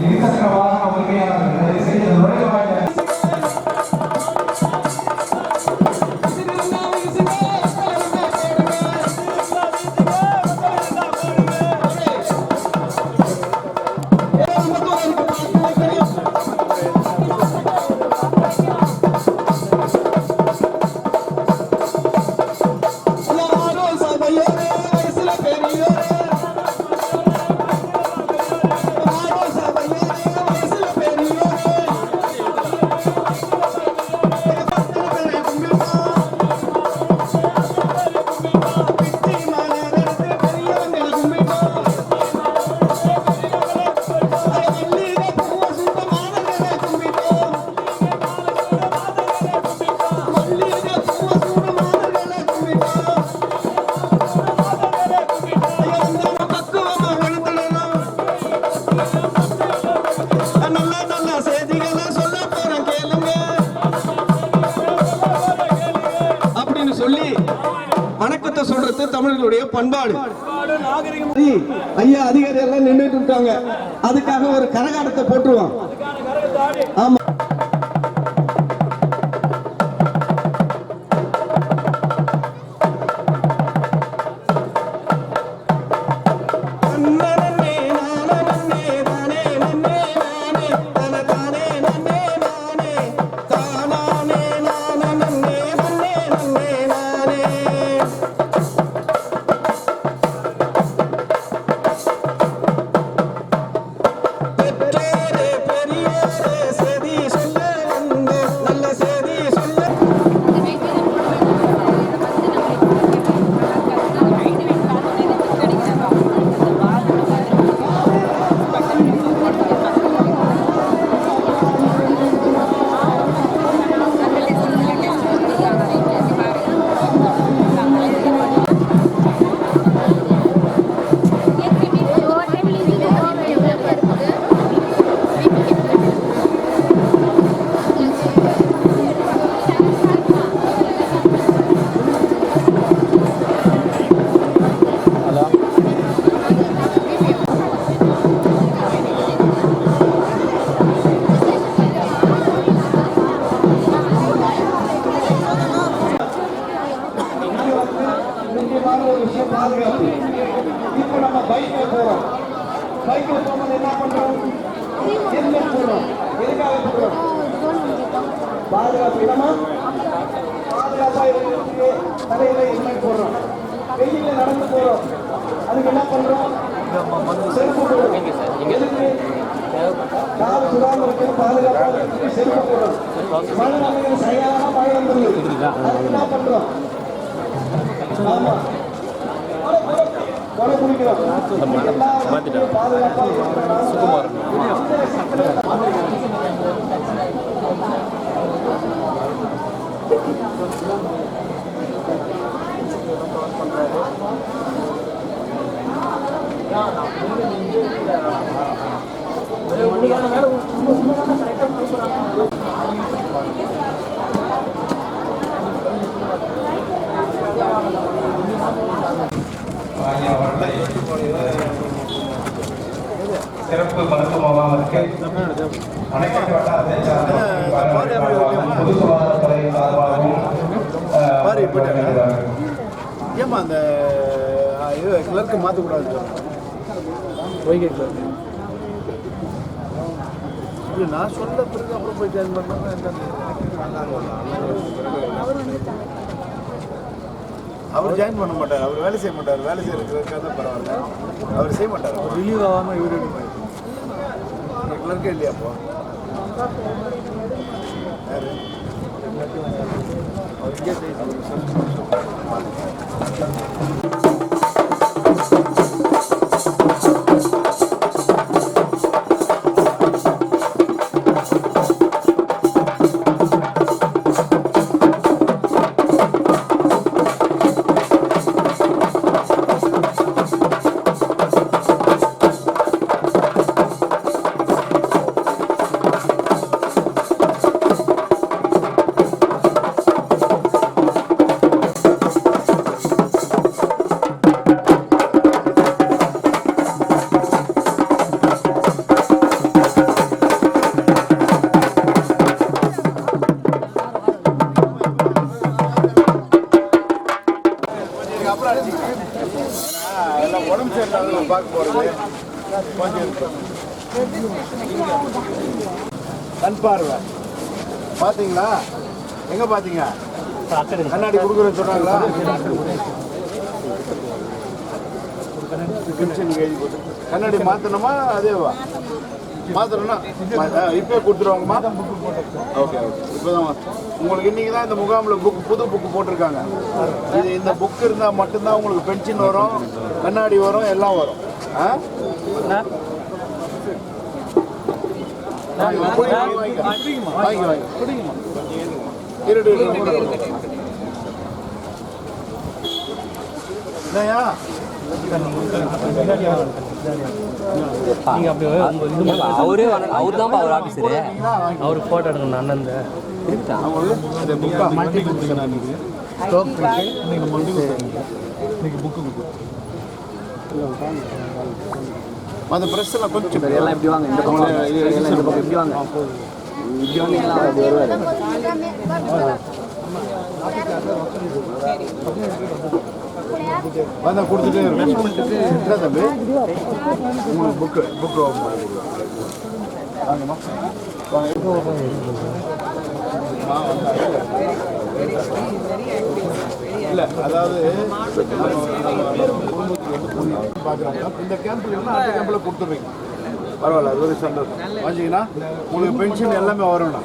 இருசக்கர வாகன உரிமையாளர்கள் தயவு செய்து சொல்றது தமிழர்களுடைய பண்பாடு. ஐயா அதிகாரி எல்லாம் நின்றுட்டு இருக்காங்க. அதுக்காக ஒரு கரகாட்டத்தை போட்டுருவான் பாதுகாப்பு இப்போ நம்ம பைக்ல போறோம் பைக்ல போகும்போது என்ன பண்றோம் ஹெல்மெட் போடுறோம் எதுக்காக போடுறோம் பாதுகாப்பு இடமா பாதுகாப்பா இருக்கிறதுக்கு தலையில ஹெல்மெட் போடுறோம் வெயில்ல நடந்து போறோம் அதுக்கு என்ன பண்றோம் செருப்பு போடுறோம் எதுக்கு கால் சுடாம இருக்கிற பாதுகாப்பா செருப்பு போடுறோம் மழை நமக்கு சரியான மழை வந்துருது அதுக்கு என்ன பண்றோம் ஆமா கொலை குடிக்கிறோம் சிறப்பு மருத்துவ சார்ந்த பொது சுகாதாரத்துறை சார்பாகவும். ஏமா அந்த இது கிளர்க்கு மாற்றக்கூடாது வைகை கிளர்க் இல்லை நான் சொல்ல பிறகு அப்புறம் போய் ஜாயின் பண்ணாங்க அவர் ஜாயின் பண்ண மாட்டார். அவர் வேலை செய்ய மாட்டார். வேலை செய்யறதுக்காக தான் பரவாயில்ல. அவர் செய்ய மாட்டார். ரிலீவ் ஆகாமல் இவர் கிளர்க்கே இல்லையா அப்போ யாரு ஏன்னா எல்லாம் உடம்பு சரியில்லாதவங்க பார்க்க போகிறது கொஞ்சம் கண் பார்வை பார்த்தீங்களா எங்கே பார்த்தீங்க கண்ணாடி கொடுக்குறேன்னு சொன்னாங்களா கண்ணாடி மாற்றணுமா அதேவா? மாற்றணும்னா இப்போ கொடுத்துருவாங்கம்மா. Okay okay. இப்போ தான் உங்களுக்கு இன்னைக்கு தான் இந்த முகாமில் புக் புது புக்கு போட்டிருக்காங்க. இது இந்த புக் இருந்தால் மட்டும்தான் உங்களுக்கு பென்ஷன் வரும் கண்ணாடி வரும் எல்லாம் வரும். ஆ. என்னய்யா? அவரே அவர் தான் அவர்? வாங்கி. அவர் ஃபோட்டோ எடுக்கணும் அண்ணன் அந்த பிரஸ் எல்லாம் கொஞ்சம் எல்லாம் இப்படி வாங்க? இந்த பக்கம் இந்த பக்கம் இப்படி வாங்க? இப்படி வாங்க எல்லாம் அப்படி வருவாரு கொடுத்துட்டே தம்பி உங்களுக்கு புக்கு புக்கு ஓப்பன் பண்ணி வாங்கம்மா வாங்க இல்லை அதாவது குடும்பத்துக்கு வந்து புண்ணியம் பார்க்குறாங்க இந்த கேம்பில் இருந்தால் அந்த கேம்பில் கொடுத்துருவீங்க பரவாயில்ல அது ஒரு சந்தோஷம் வாங்கிங்கன்னா உங்களுக்கு பென்ஷன் எல்லாமே வரும்ண்ணா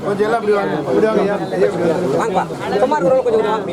கொஞ்சம் எல்லாம் இப்படி வாங்க இப்படி வாங்க ஐயா. ஐயா, இப்படி வாங்க. வாங்கப்பா குமார் கூட கொஞ்சம் வாங்க.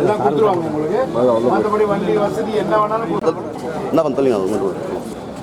எல்லாம் கொடுத்துருவாங்க உங்களுக்கு மற்றபடி வண்டி வசதி என்ன வேணாலும் கொடுத்துருவாங்க என்ன பண்ண சொல்லுங்க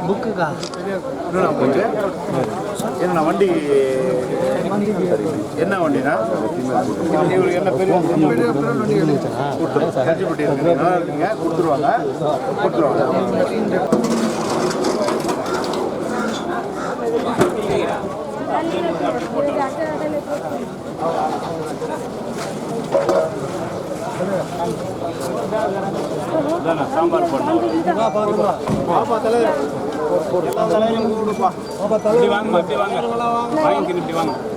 என்ன புக்குக்கா? என்னண்ணா போச்சு? என்னண்ணா வண்டி? என்ன வண்டினா இவங்களுக்கு என்ன பெரிய கொடுத்துருவாங்க கஞ்சிப்பட்டி இருக்குங்க. நல்லா இருக்குங்க. கொடுத்துருவாங்க. கொடுத்துருவாங்க. பாப்பா தலைவர் எல்லா தலைவரும் கூப்பிடுப்பா அப்படியே வாங்க அப்படியே வாங்க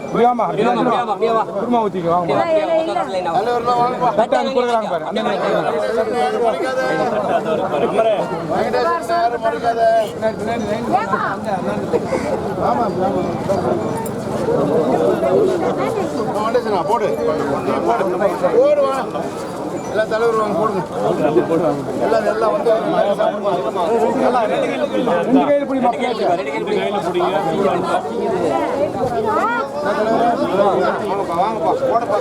அப்படியே வா அப்படியே வா அப்படியே வா மொத்தம் line ஆ வா. தலைவர்லாம் வாங்கப்பா வெங்கடேசன் சார் மறக்காத ஆமா ஆமா வெங்கடேசனா போடு நீ போடு போடு வா எல்லா தலைவர் வாங்க போடுங்க. எல்லாம் எல்லாம் வந்து எல்லாம் ரெண்டு கையில் பிடிமா வாங்கப்பா வாங்கப்பா. போடப்பா